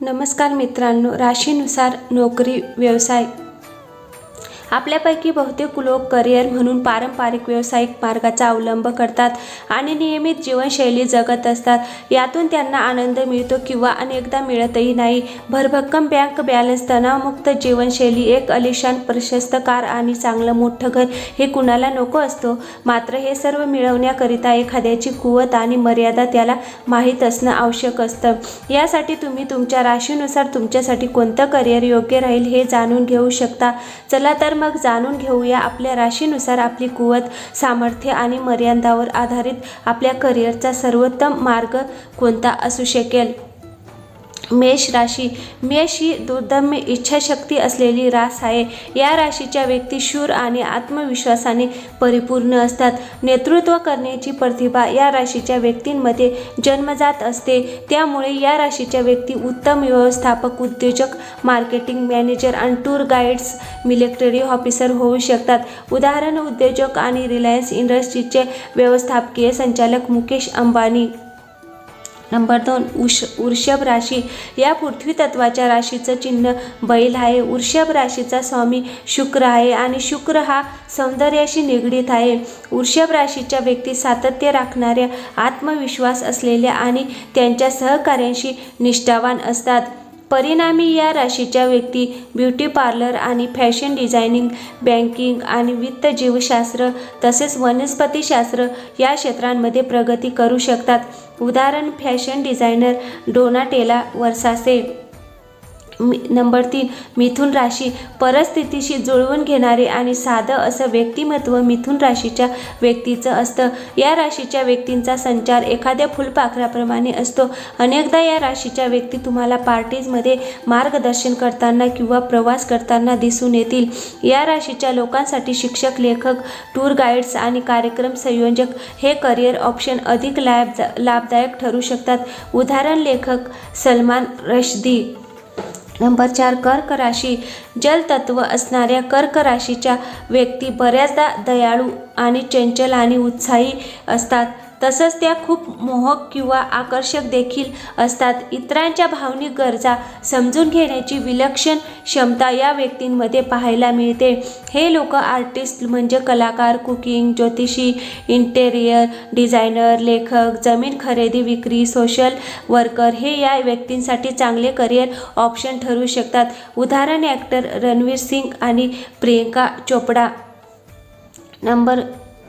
नमस्कार मित्रांनो राशीनुसार नोकरी व्यवसाय आपल्यापैकी बहुतेक लोक करिअर म्हणून पारंपरिक व्यावसायिक मार्गाचा अवलंब करतात आणि नियमित जीवनशैली जगत असतात. यातून त्यांना आनंद मिळतो किंवा अनेकदा मिळतही नाही. भरभक्कम बँक बॅलन्स तणावमुक्त जीवनशैली एक अलिशान प्रशस्त कार आणि चांगलं मोठं घर हे कुणाला नको असतो? मात्र हे सर्व मिळवण्याकरिता एखाद्याची कुवत आणि मर्यादा त्याला माहीत असणं आवश्यक असतं. यासाठी तुम्ही तुमच्या राशीनुसार तुमच्यासाठी कोणतं करिअर योग्य राहील हे जाणून घेऊ शकता. चला तर मग जाणून घेऊया आपल्या राशीनुसार आपली कुवत सामर्थ्य आणि मर्यादावर आधारित आपल्या करिअरचा सर्वोत्तम मार्ग कोणता असू शकेल? मेष राशी. मेष ही दुर्दम्य इच्छाशक्ती असलेली रास आहे. या राशीच्या व्यक्ती शूर आणि आत्मविश्वासाने परिपूर्ण असतात. नेतृत्व करण्याची प्रतिभा या राशीच्या व्यक्तींमध्ये जन्मजात असते. त्यामुळे या राशीच्या व्यक्ती उत्तम व्यवस्थापक उद्योजक मार्केटिंग मॅनेजर आणि टूर गाईड्स मिलिटरी ऑफिसर होऊ शकतात. उदाहरण उद्योजक आणि रिलायन्स इंडस्ट्रीचे व्यवस्थापकीय संचालक मुकेश अंबानी. नंबर दोन उष वृषभ राशी. या पृथ्वी तत्वाच्या राशीचं चिन्ह बैल आहे. वृषभ राशीचा स्वामी शुक्र आहे आणि शुक्र हा सौंदर्याशी निगडीत आहे. वृषभ राशीच्या व्यक्ती सातत्य राखणाऱ्या आत्मविश्वास असलेल्या आणि त्यांच्या सहकार्यांशी निष्ठावान असतात. परिणामी या राशीच्या व्यक्ती ब्युटी पार्लर आणि फॅशन डिझायनिंग बँकिंग आणि वित्त जीवशास्त्र तसेच वनस्पतीशास्त्र या क्षेत्रांमध्ये प्रगती करू शकतात. उदाहरण फॅशन डिझायनर डोनाटेला वर्सासे. मी नंबर तीन मिथुन राशी परिस्थितीशी जुळवून घेणारे आणि साधं असं व्यक्तिमत्व मिथुन राशीच्या व्यक्तीचं असतं. या राशीच्या व्यक्तींचा संचार एखाद्या फुलपाखराप्रमाणे असतो. अनेकदा या राशीच्या व्यक्ती तुम्हाला पार्टीजमध्ये मार्गदर्शन करताना किंवा प्रवास करताना दिसून येतील. या राशीच्या लोकांसाठी शिक्षक लेखक टूर गाईड्स आणि कार्यक्रम संयोजक हे करिअर ऑप्शन अधिक लाभ लाभदायक ठरू शकतात. उदाहरण लेखक सलमान रश्दी. नंबर चार कर्क राशी जलतत्व असणाऱ्या कर्क राशीच्या व्यक्ती बऱ्याचदा दयाळू आणि चंचल आणि उत्साही असतात. तसंच त्या खूप मोहक किंवा आकर्षक देखील असतात. इतरांच्या भावनिक गरजा समजून घेण्याची विलक्षण क्षमता या व्यक्तींमध्ये पाहायला मिळते. हे लोक आर्टिस्ट म्हणजे कलाकार कुकिंग ज्योतिषी इंटेरियर डिझायनर लेखक जमीन खरेदी विक्री सोशल वर्कर हे या व्यक्तींसाठी चांगले करिअर ऑप्शन ठरू शकतात. उदाहरण ॲक्टर रणवीर सिंग आणि प्रियंका चोपडा. नंबर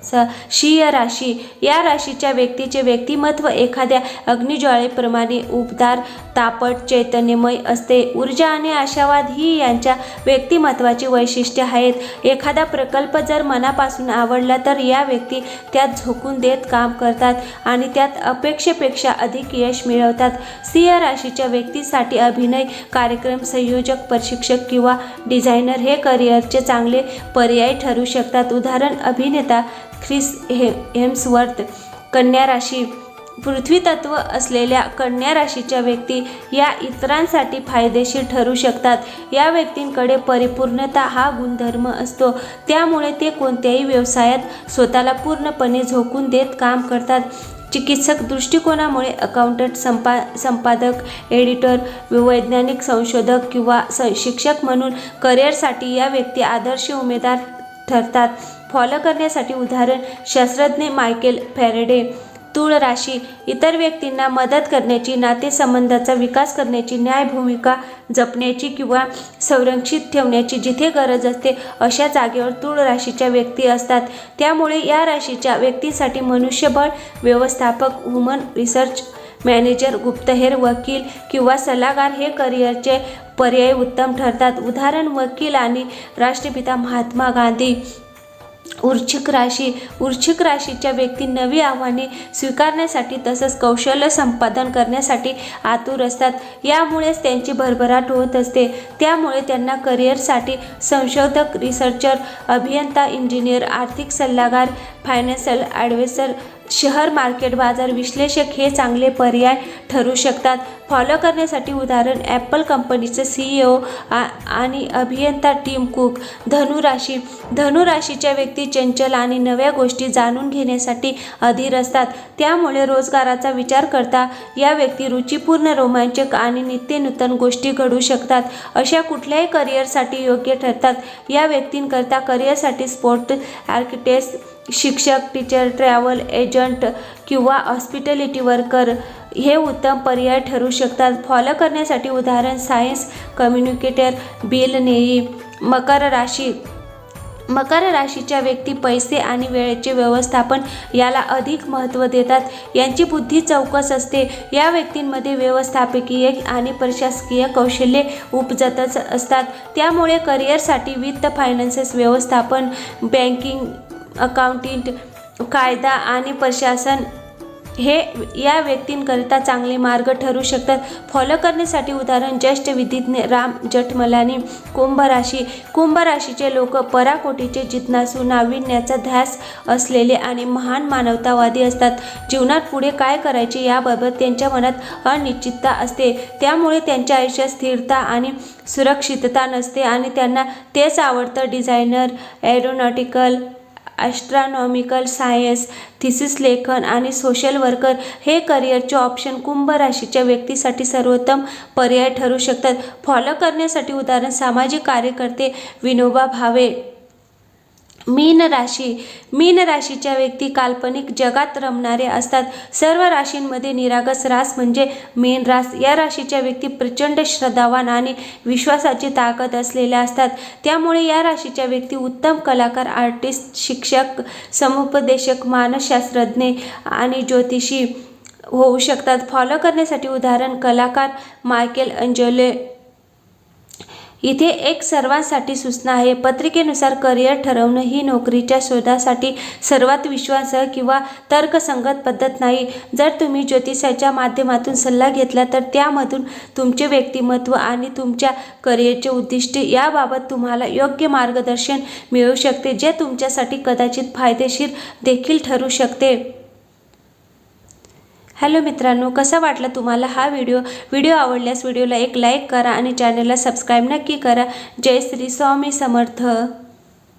स शिय राशी. या राशीच्या व्यक्तीचे व्यक्तिमत्व एखाद्या अग्निज्वाळेप्रमाणे उबदार तापट चैतन्यमय असते. ऊर्जा आणि आशावाद ही यांच्या व्यक्तिमत्वाची वैशिष्ट्ये आहेत. एखादा प्रकल्प जर मनापासून आवडला तर या व्यक्ती त्यात झोकून देत काम करतात आणि त्यात अपेक्षेपेक्षा अधिक यश मिळवतात. सिंह राशीच्या व्यक्तीसाठी अभिनय कार्यक्रम संयोजक प्रशिक्षक किंवा डिझायनर हे करिअरचे चांगले पर्याय ठरू शकतात. उदाहरण अभिनेता ख्रिस हे हेम्सवर्थ कन्या राशी पृथ्वी तत्व असलेल्या कन्या राशीच्या व्यक्ती या इतरांसाठी फायदेशीर ठरू शकतात. या व्यक्तींकडे परिपूर्णता हा गुणधर्म असतो. त्यामुळे ते कोणत्याही व्यवसायात स्वतःला पूर्णपणे झोकून देत काम करतात. चिकित्सक दृष्टिकोनामुळे अकाउंटंट संपा संपादक एडिटर वैज्ञानिक संशोधक किंवा स शिक्षक म्हणून करिअरसाठी या व्यक्ती आदर्श उमेदवार ठरतात. फॉलो करण्यासाठी उदाहरण शास्त्रज्ञ मायकेल फॅरेडे तूळ राशी इतर व्यक्तींना मदत करण्याची नातेसंबंधाचा विकास करण्याची न्याय भूमिका जपण्याची किंवा संरक्षित ठेवण्याची जिथे गरज असते अशा जागेवर तूळ राशीच्या व्यक्ती असतात. त्यामुळे या राशीच्या व्यक्तीसाठी मनुष्यबळ व्यवस्थापक वुमन रिसर्च मॅनेजर गुप्तहेर वकील किंवा सल्लागार हे करिअरचे पर्याय उत्तम ठरतात. उदाहरण वकील आणि राष्ट्रपिता महात्मा गांधी वृश्चिक राशी वृश्चिक राशीच्या व्यक्ती नवी आव्हाने स्वीकारण्यासाठी तसंच कौशल्य संपादन करण्यासाठी आतुर असतात. यामुळेच त्यांची भरभराट होत असते. त्यामुळे त्यांना करिअरसाठी संशोधक रिसर्चर अभियंता इंजिनियर आर्थिक सल्लागार फायनान्शियल ॲडवेसर शहर मार्केट बाजार विश्लेषक हे चांगले पर्याय ठरू शकतात. फॉलो करण्यासाठी उदाहरण ॲपल कंपनीचे सी ओ आणि अभियंता टीम कुक धनुराशी धनुराशीच्या व्यक्ती चंचल आणि नव्या गोष्टी जाणून घेण्यासाठी अधीर असतात. त्यामुळे रोजगाराचा विचार करता या व्यक्ती रुचीपूर्ण रोमांचक आणि नित्यनूतन गोष्टी घडू शकतात. अशा कुठल्याही करिअरसाठी योग्य ठरतात. या व्यक्तींकरता करिअरसाठी स्पोर्ट आर्किटेक्ट शिक्षक टीचर ट्रॅव्हल एजंट किंवा हॉस्पिटॅलिटी वर्कर हे उत्तम पर्याय ठरू शकतात. फॉलो करण्यासाठी उदाहरण सायन्स कम्युनिकेटर बिल नेई मकर राशी. मकर राशीच्या व्यक्ती पैसे आणि वेळेचे व्यवस्थापन याला अधिक महत्त्व देतात. यांची बुद्धी चौकस असते. या व्यक्तींमध्ये व्यवस्थापकीय आणि प्रशासकीय कौशल्ये उपजतच असतात. त्यामुळे करिअरसाठी वित्त फायनान्सेस व्यवस्थापन बँकिंग अकाउंटिंट कायदा आणि प्रशासन हे या व्यक्तींकरिता चांगले मार्ग ठरू शकतात. फॉलो करण्यासाठी उदाहरण ज्येष्ठ विधिज्ञ राम जठमलानी कुंभ राशी. कुंभ राशीचे लोक पराकोटीचे जिज्ञासू नाविन्याचा ध्यास असलेले आणि महान मानवतावादी असतात. जीवनात पुढे काय करायचे याबाबत त्यांच्या मनात अनिश्चितता असते. त्यामुळे त्यांच्या आयुष्यात स्थिरता आणि सुरक्षितता नसते आणि त्यांना तेच आवडतं. Designer aeronautical astronomical science thesis लेखन आणि सोशल वर्कर हे करिअरचे ऑप्शन कुंभ राशीच्या व्यक्तीसाठी सर्वोत्तम पर्याय ठरू शकतात. फॉलो करण्यासाठी उदाहरण सामाजिक कार्यकर्ते विनोबा भावे. मीन राशी. मीन राशीच्या व्यक्ती काल्पनिक जगात रमणारे असतात. सर्व राशींमध्ये निरागस रास म्हणजे मीन रास. या राशीच्या व्यक्ती प्रचंड श्रद्धावान आणि विश्वासाची ताकद असलेल्या असतात. त्यामुळे या राशीच्या व्यक्ती उत्तम कलाकार आर्टिस्ट शिक्षक समुपदेशक मानसशास्त्रज्ञ आणि ज्योतिषी होऊ शकतात. फॉलो करण्यासाठी उदाहरण कलाकार मायकेल अंजोले इथे एक सर्वांसाठी सूचना आहे. पत्रिकेनुसार करिअर ठरवणं ही नोकरीच्या शोधासाठी सर्वात विश्वासार्ह किंवा तर्कसंगत पद्धत नाही. जर तुम्ही ज्योतिषाच्या माध्यमातून सल्ला घेतला तर त्यामधून तुमचे व्यक्तिमत्व आणि तुमच्या करिअरचे उद्दिष्टे याबाबत तुम्हाला योग्य मार्गदर्शन मिळू शकते जे तुमच्यासाठी कदाचित फायदेशीर देखील ठरू शकते. हॅलो मित्रांनो कसा वाटला तुम्हाला हा व्हिडिओ? व्हिडिओ आवडल्यास व्हिडिओला एक लाईक करा आणि चॅनलला सबस्क्राईब नक्की करा. जय श्री स्वामी समर्थ.